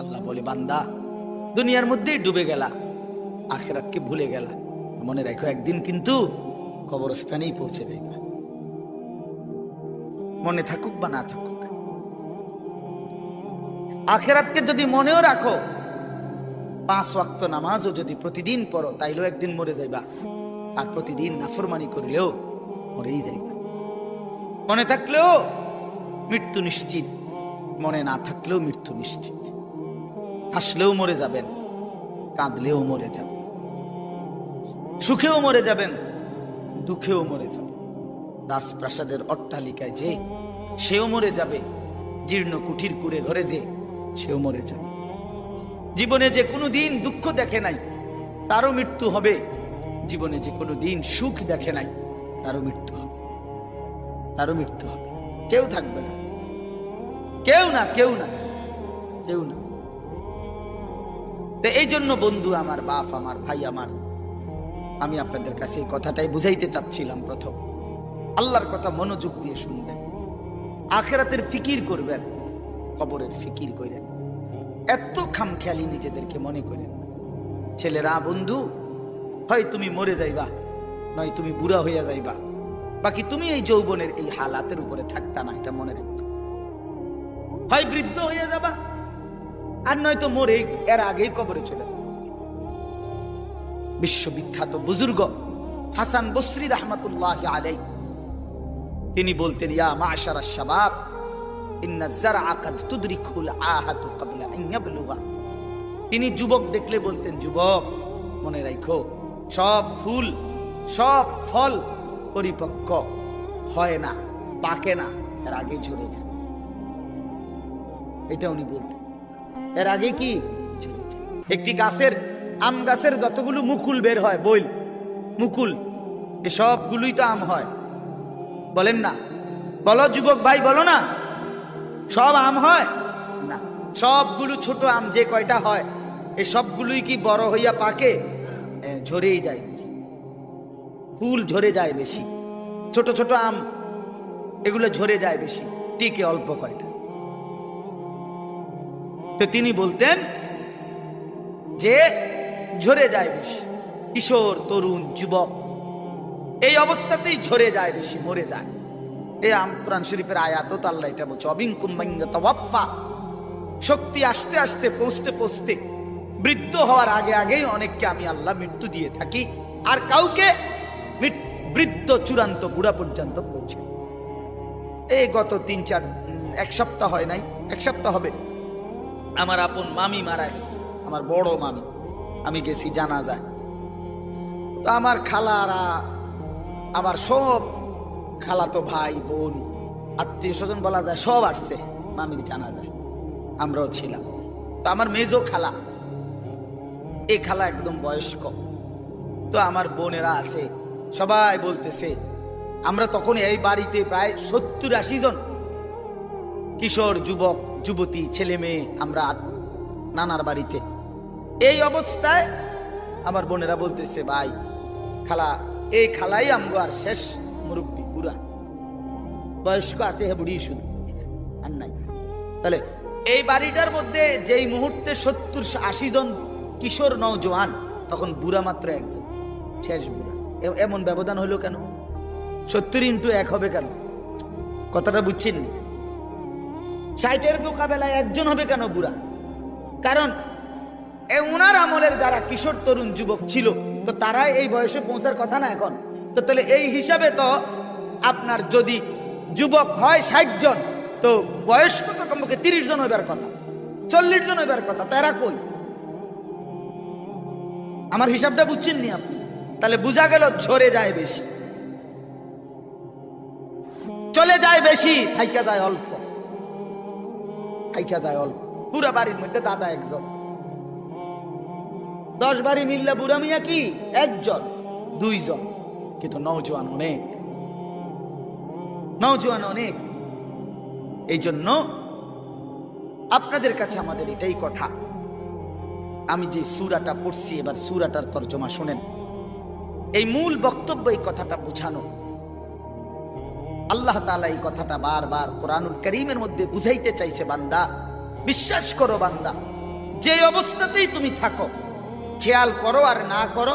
আল্লাহ বলে, বান্দা, দুনিয়ার মধ্যেই ডুবে গেলা, আখেরাতকে ভুলে গেলা। মনে রাখো, একদিন কিন্তু কবরস্থানেই পৌঁছে যাইবা। মনে থাকুক বা না থাকুক, আখেরাতকে যদি মনেও রাখো, পাঁচ ওয়াক্ত নামাজও যদি প্রতিদিন পড়ো, তাইলেও একদিন মরে যাইবা। আর প্রতিদিন নাফরমানি করিলেও মরেই যাইবা। মনে থাকলেও মৃত্যু নিশ্চিত, মনে না থাকলেও মৃত্যু নিশ্চিত। হাসলেও মরে যাবেন, কাঁদলেও মরে যাবেন, সুখেও মরে যাবেন, দুঃখেও মরে যাবেন। রাজপ্রাসাদের অট্টালিকায় যে সেও মরে যাবে, জীর্ণ কুঠির কুড়ে ঘরে যে সেও মরে যাবে। জীবনে যে কোনো দিন দুঃখ দেখে নাই, তারও মৃত্যু হবে। জীবনে যে কোনো দিন সুখ দেখে নাই, তারও মৃত্যু হবে। তারও মৃত্যু হবে। কেউ থাকবে না। কেউ না কেউ না কেউ না। তো এই জন্য বন্ধু, আমার বাপ, আমার ভাই, আমার, আমি আপনাদের কাছে এই কথাটাই বুঝাইতে চাচ্ছিলাম প্রথম। আল্লাহর কথা মনোযোগ দিয়ে শুনবেন। আখেরাতের ফিকির করবেন, কবরের ফিকির করেন এত খামখেয়ালি নিজেদেরকে মনে করেন। ছেলেরা, বন্ধু, হয় তুমি মরে যাইবা, নয় তুমি বুড়া হইয়া যাইবা। বাকি তুমি এই যৌবনের এই হালাতের উপরে থাকতা না, এটা মনে রেখো। হয় বৃদ্ধ হইয়া যাবা আর নয়তো মরে এর আগেই কবরে চলে যাবে। বিশ্ববিখ্যাত বুজুর্গ হাসান বসরি রহমতুল্লাহ আলাই তিনি বলতেন, ইয়া মাশারা শাবাব তিনি যুবক দেখলে বলতেন, যুবক, মনে রাখো সব ফুল, সব ফল পরিপক্ক, হয় না, পাকে না, এর আগে ঝরে যায়। এটা উনি বলতেন। এর আগে কি? একটি গাছের, আম গাছের যতগুলো মুকুল বের হয়, বইল, মুকুল, এসবগুলোই তো আম হয়। বলেন না। বলো যুবক ভাই, বলো না। সব আম হয়? না। সবগুলো ছোট আম যে কয়টা হয় এ সবগুলোই কি বড় হইয়া পাকে? ঝরেই যায়। ফুল ঝরে যায় বেশি। ছোট ছোট আম, এগুলো ঝরে যায় বেশি। টিকে অল্প কয়টা। তো তিনি বলতেন যে, ঝরে যায় বেশি। কিশোর, তরুণ, যুবক, এই অবস্থাতেই ঝরে যায় বেশি, মরে যায়। এই আম কোরআন শরীফের আয়াত তো আল্লাহ এটা বলছে অবিঙ্কুম তাওয়াফা শক্তি আসতে আসতে পৌঁছতে পৌঁছতে বৃদ্ধ হওয়ার আগে আগেই অনেককে আমি আল্লাহ মৃত্যু দিয়ে থাকি, আর কাউকে বৃদ্ধ চূড়ান্ত বুড়া পর্যন্ত পৌঁছে। এই গত তিন চার এক সপ্তাহ হয় নাই, এক সপ্তাহ হবে। আমার আপন মামি মারা গেছে। আমার বড় মামি। আমি গেছি জানা যায় তো আমার খালারা, আমার সব খালাতো ভাই, বোন, আত্মীয় স্বজন বলা যায়, সব আসছে মামির জানা যায় আমরাও ছিলাম। তো আমার মেজো খালা, এই খালা একদম বয়স্ক। তো আমার বোনেরা আছে, সবাই বলতেছে, আমরা তখন এই বাড়িতে প্রায় সত্তর আশি জন কিশোর যুবক যুবতী ছেলে মেয়ে আমরা নানার বাড়িতে। এই অবস্থায় আমার বোনেরা বলতেছে ভাই খালা এই খালাই আমগো আর শেষ মুরব্বী বুড়া। বয়স্ক আছে হে বুড়ি শুধু আর নাই। তাহলে এই বাড়িটার মধ্যে যেই মুহূর্তে সত্তর আশি জন কিশোর নওজোয়ান তখন বুড়া মাত্র একজন শেষ বুড়া। এমন ব্যবধান হলো কেন? সত্তর ইন্টু এক হবে কেন? কথাটা বুঝছেন নি? ষাটের মোকাবেলায় একজন হবে কেন বুড়া? কারণ, এ উনার আমলের যারা কিশোর তরুণ যুবক ছিল, তো তারা এই বয়সে পৌঁছার কথা না এখন। তো তাহলে এই হিসাবে তো আপনার যদি যুবক হয় ষাট জন, তো বয়স্ক তো কমপক্ষে তিরিশ জন হইবার কথা? চল্লিশ জন হইবার কথা তারা কই? আমার হিসাবটা বুঝছেন নি আপনি? তাহলে বোঝা গেল ঝরে যায় বেশি। চলে যায় বেশি থাইকা যায় অল্প। থাইকা যায় অল্প। পুরা বাড়ির মধ্যে দাদা একজন। দশ বাড়ি মিললে বুড়া মিয়া কি? একজন, দুইজন। কিন্তু নৌজওয়ান অনেক। নৌজওয়ান অনেক। এই জন্য আপনাদের কাছে আমাদের এটাই কথা। আমি যে সুরাটা পড়ছি, এবার সুরাটার তর্জমা শোনেন। এই মূল বক্তব্য এই কথাটা বোঝানো। আল্লাহ তালা এই কথাটা বারবার কোরআনুল করিমের মধ্যে বুঝাইতে চাইছে, বান্দা। বিশ্বাস করো, বান্দা। যে অবস্থাতেই তুমি থাকো, খেয়াল করো আর না করো